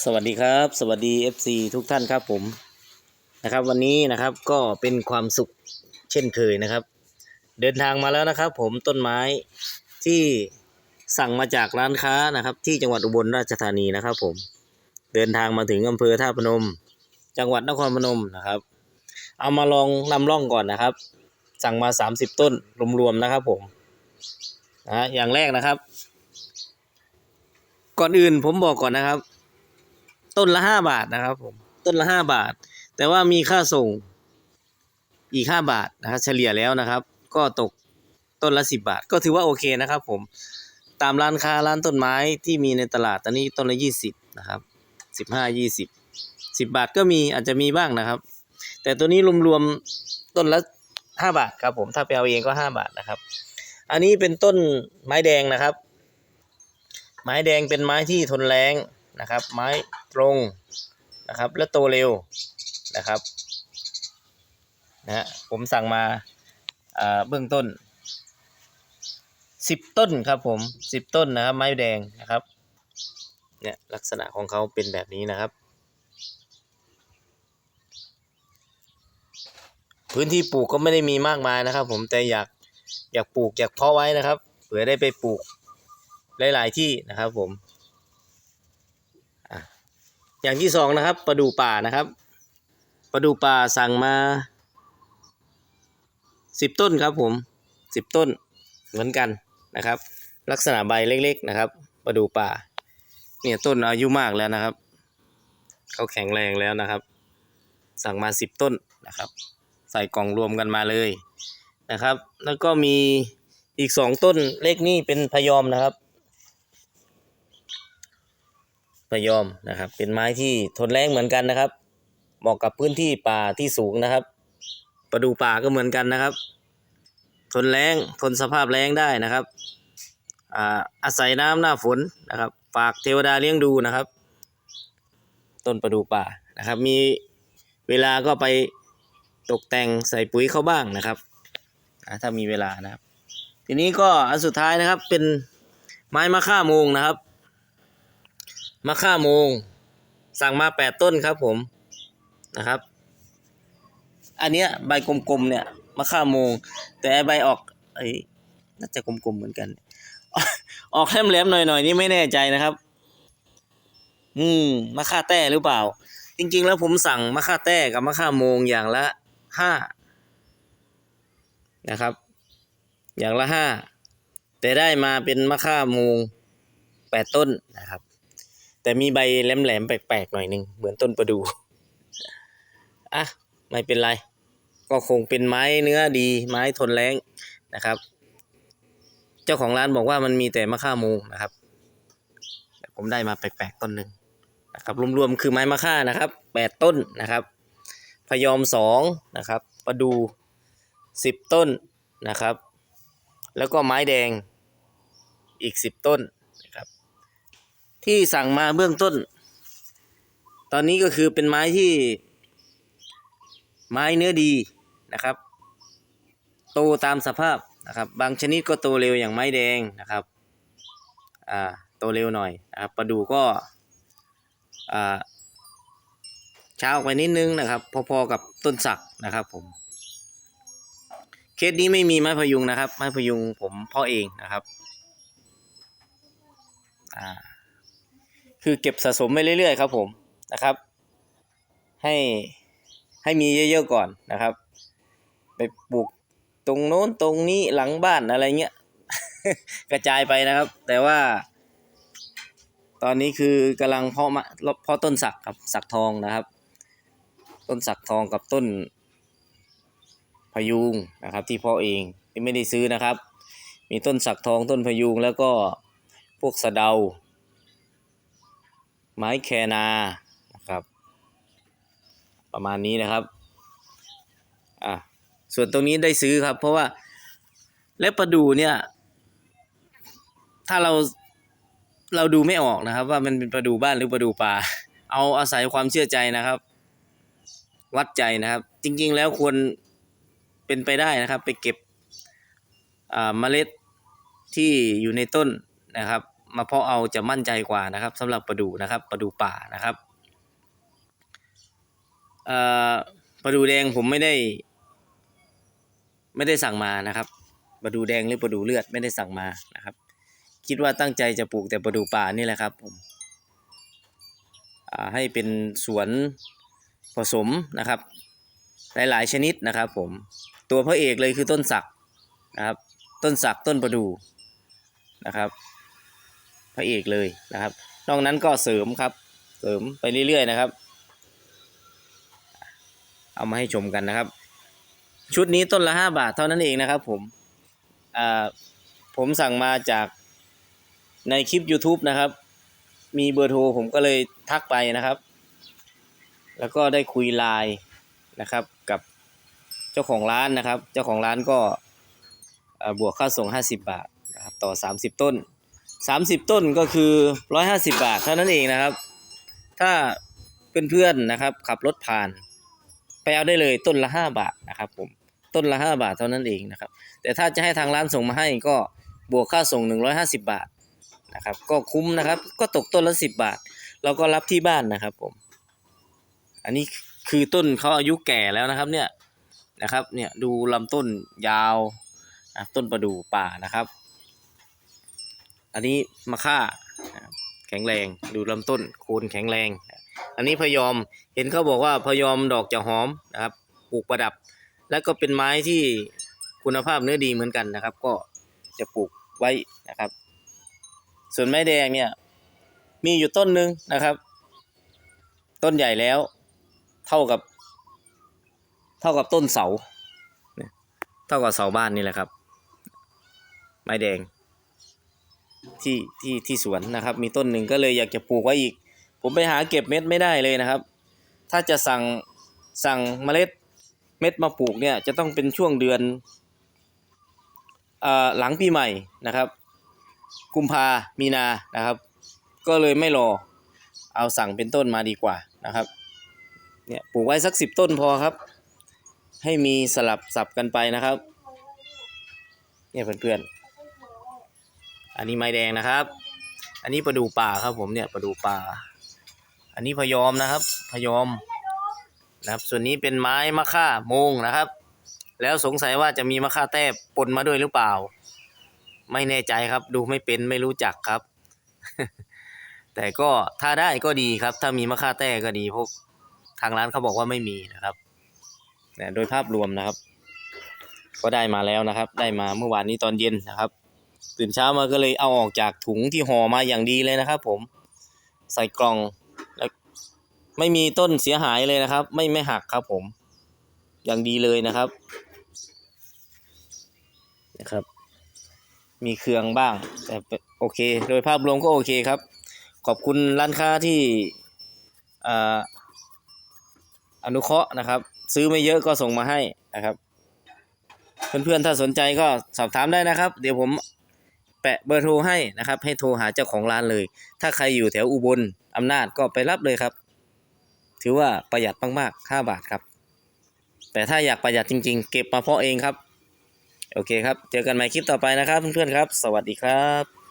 สวัสดีครับ สวัสดี FC ทุกท่านครับผมนะครับ วันนี้นะครับก็เป็นความสุขเช่นเคยนะครับ เดินทางมาแล้วนะครับ ผมต้นไม้ที่สั่งมาจากร้านค้านะครับ ที่จังหวัดอุบลราชธานีนะครับ ผมเดินทางมาถึงอำเภอท่าพนม จังหวัดนครพนมนะครับ เอามาลองนำร่องก่อนนะครับ สั่งมา 30 ต้นรวมๆนะครับ ผมนะอย่างแรกนะครับ ก่อนอื่นผมบอกก่อนนะครับ ต้นละห้าบาทนะครับผมต้นละห้าบาท แต่ว่ามีค่าส่งอีกห้าบาทนะครับเฉลี่ยแล้วนะครับ ก็ตกต้นละสิบบาท ก็ถือว่าโอเคนะครับ ผมตามร้านค้าร้านต้นไม้ที่มีในตลาดตอนนี้ต้นละยี่สิบนะครับสิบห้ายี่สิบสิบบาทก็มีอาจจะมีบ้างนะครับ แต่ตัวนี้รวมๆต้นละห้าบาทครับผมถ้าไปเอาเองก็ห้าบาทนะครับ อันนี้เป็นต้นไม้แดงนะครับ ไม้แดงเป็นไม้ที่ทนแรง นะครับ ไม้ตรงนะครับ และโตเร็วนะครับนะฮะผมสั่งมาเบื้องต้นสิบต้นครับผมสิบต้นนะครับ ไม้แดงนะครับเนี่ยลักษณะของเขาเป็นแบบนี้นะครับ พื้นที่ปลูกก็ไม่ได้มีมากมายนะครับ ผมแต่อยากอยากปลูกอยากเพาะไว้นะครับเผื่อได้ไปปลูกหลาย ๆ ที่นะครับผม อย่างที่สองนะครับปลาดูป่านะครับปลาดูป่าสั่งมาสิบต้นครับผมสิบต้นเหมือนกันนะครับ ลักษณะใบเล็กๆนะครับปลาดูป่า เนี่ยต้นอายุมากแล้วนะครับเขาแข็งแรงแล้วนะครับ สั่งมาสิบต้นนะครับ ใส่กล่องรวมกันมาเลยนะครับ แล้วก็มีอีกสองต้นเล็กนี่เป็นพยอมนะครับ พยอมนะครับ เป็นไม้ที่ทนแรงเหมือนกันนะครับ เหมาะกับพื้นที่ป่าที่สูงนะครับ ประดูป่าก็เหมือนกันนะครับ ทนแรงทนสภาพแรงได้นะครับอ่าอาศัยน้ำหน้าฝนนะครับ ฝากเทวดาเลี้ยงดูนะครับ ต้นประดูป่านะครับ มีเวลาก็ไปตกแต่งใส่ปุ๋ยเข้าบ้างนะครับถ้ามีเวลานะครับ ทีนี้ก็อันสุดท้ายนะครับเป็นไม้มะค่าโมงนะครับ มะค่าโมง สั่งมาแปดต้นครับผมนะครับ อันเนี้ยใบกลมๆเนี่ยมะค่าโมง แต่ใบออกไอ้น่าจะกลมๆเหมือนกัน ออกแหลมๆหน่อยๆนี่ไม่แน่ใจนะครับ อืมมะค่าแต้หรือเปล่า จริง ๆ แล้วผมสั่งมะค่าแต้กับมะค่าโมงอย่างละห้านะครับ อย่างละห้าแต่ได้มาเป็นมะค่าโมงแปดต้นนะครับ แต่มีใบแหลมๆแปลกๆหน่อยหนึ่งเหมือนต้นประดูอะไม่เป็นไร ก็คงเป็นไม้เนื้อดี ไม้ทนแรงนะครับ เจ้าของร้านบอกว่ามันมีแต่มะค่ามงนะครับแต่ผมได้มาแปลกๆต้นหนึ่งนะครับรวมๆคือไม้มะค่านะครับแปดต้นนะครับพยอมสองนะครับประดูสิบต้นนะครับ แล้วก็ไม้แดงอีกสิบต้น ที่สั่งมาเบื้องต้น ตอนนี้ก็คือเป็นไม้ที่ ไม้เนื้อดีนะครับ โตตามสภาพนะครับ บางชนิดก็โตเร็วอย่างไม้แดงนะครับอ่าโตเร็วหน่อยนะครับประดูก็อ่าช้าออกไปนิดนึงนะครับ พอๆกับต้นสักนะครับผมเคสนี้ไม่มีไม้พยุงนะครับ ไม้พยุงผมพ่อเองนะครับอ่า คือเก็บสะสมไปเรื่อยๆครับผมนะครับ ให้ให้มีเยอะๆก่อนนะครับ ไปปลูกตรงโน้นตรงนี้หลังบ้านอะไรเงี้ย กระจายไปนะครับ แต่ว่า ตอนนี้คือกำลังเพาะมะเพาะต้นสักครับสักทองนะครับ ต้นสักทองกับต้น พยุงนะครับที่เพาะเองที่ไม่ได้ซื้อนะครับ มีต้นสักทองต้นพยุงแล้วก็พวกสะเดา ไม้แคนานะครับ ประมาณนี้นะครับอะส่วนตรงนี้ได้ซื้อครับ เพราะว่าและประดูเนี่ย ถ้าเราเราดูไม่ออกนะครับ ว่ามันเป็นประดูบ้านหรือประดูป่า เอาอาศัยความเชื่อใจนะครับ วัดใจนะครับ จริง ๆ แล้วควรเป็นไปได้นะครับ ไปเก็บอ่าเมล็ดที่อยู่ในต้นนะครับ มาเพาะเอาจะมั่นใจกว่านะครับสำหรับปลาดูนะครับปลาดูป่านะครับเอ่อปลาดูแดงผมไม่ได้ ไม่ได้สั่งมานะครับปลาดูแดงหรือปลาดูเลือดไม่ได้สั่งมานะครับ คิดว่าตั้งใจจะปลูกแต่ปลาดูป่านี่แหละครับผมให้เป็นสวนผสมนะครับ หลายๆชนิดนะครับ ผมตัวพระเอกเลยคือต้นสักนะครับ ต้นสักต้นประดูนะครับ พระเอกเลยนะครับ นอกนั้นก็เสริมครับ เสริมไปเรื่อยๆนะครับ เอามาให้ชมกันนะครับ ชุดนี้ต้นละห้าบาทเท่านั้นเองนะครับ ผมอ่าผมสั่งมาจากในคลิป YouTube นะครับ มีเบอร์โทรผมก็เลยทักไปนะครับ แล้วก็ได้คุยไลน์นะครับกับเจ้าของร้านนะครับ เจ้าของร้านก็บวกค่าส่ง 50 บาทนะครับต่อ 30 ต้น 30 ต้นก็คือ 150 บาทเท่านั้นเองนะครับ ถ้าเพื่อนๆนะครับ ขับรถผ่าน ไปเอาได้เลยต้นละ 5 บาทนะครับผมต้นละ 5 บาทเท่านั้นเองนะครับ แต่ถ้าจะให้ทางร้านส่งมาให้ก็บวกค่าส่ง 150 บาทนะครับ ก็คุ้มนะครับ ก็ตกต้นละ 10 บาท เราก็รับที่บ้านนะครับผม อันนี้คือต้นเขาอายุแก่แล้วนะครับเนี่ยนะครับเนี่ยดูลำต้นยาวต้นประดู่ป่านะครับ อันนี้มะค่าแข็งแรง ดูลำต้นโคนแข็งแรง อันนี้พยอมเห็นเขาบอกว่าพยอมดอกจะหอมนะครับปลูกประดับ แล้วก็เป็นไม้ที่คุณภาพเนื้อดีเหมือนกันนะครับ ก็จะปลูกไว้นะครับ ส่วนไม้แดงเนี่ย มีอยู่ต้นหนึ่งนะครับ ต้นใหญ่แล้ว เท่ากับ เท่ากับต้นเสาเท่ากับเสาบ้านนี่แหละครับ ไม้แดง ที่ที่ที่สวนนะครับ มีต้นหนึ่งก็เลยอยากจะปลูกไว้อีก ผมไปหาเก็บเม็ดไม่ได้เลยนะครับ ถ้าจะสั่งสั่งเมล็ดเม็ดมาปลูกเนี่ยจะต้องเป็นช่วงเดือนอ่อหลังปีใหม่นะครับ กุมภามีนานะครับ ก็เลยไม่รอเอาสั่งเป็นต้นมาดีกว่านะครับเนี่ยปลูกไว้สักสิบต้นพอครับ ให้มีสลับสับกันไปนะครับ เนี่ยเพื่อนๆ อันนี้ไม้แดงนะครับ อันนี้ประดูป่าครับผมเนี่ยประดูป่า อันนี้พยอมนะครับพยอมนะครับ ส่วนนี้เป็นไม้มะค่าโมงนะครับ แล้วสงสัยว่าจะมีมะค่าแต้ปนมาด้วยหรือเปล่า ไม่แน่ใจครับดูไม่เป็นไม่รู้จักครับ แต่ก็ถ้าได้ก็ดีครับ ถ้ามีมะค่าแต้ก็ดีพวกทางร้านเขาบอกว่าไม่มีนะครับเนี่ยโดยภาพรวมนะครับ ก็ได้มาแล้วนะครับ ได้มาเมื่อวานนี้ตอนเย็นนะครับ ตื่นเช้ามาก็เลยเอาออกจากถุงที่ห่อมาอย่างดีเลยนะครับ ผมใส่กล่องแล้วไม่มีต้นเสียหายเลยนะครับ ไม่ไม่หักครับผม อย่างดีเลยนะครับนะครับ มีเครื่องบ้าง แต่โอเค โดยภาพรวมก็โอเคครับ ขอบคุณร้านค้าที่อ่าอนุเคราะห์นะครับ ซื้อไม่เยอะก็ส่งมาให้นะครับ เพื่อนๆถ้าสนใจก็สอบถามได้นะครับ เดี๋ยวผม แปะเบอร์โทรให้นะครับ ให้โทรหาเจ้าของร้านเลย ถ้าใครอยู่แถวอุบลอำนาจก็ไปรับเลยครับ ถือว่าประหยัดมากๆ 5 บาทครับ แต่ถ้าอยากประหยัดจริง ๆ เก็บมาเพาะเองครับ โอเคครับ เจอกันใหม่คลิปต่อไปนะครับเพื่อนๆครับ สวัสดีครับ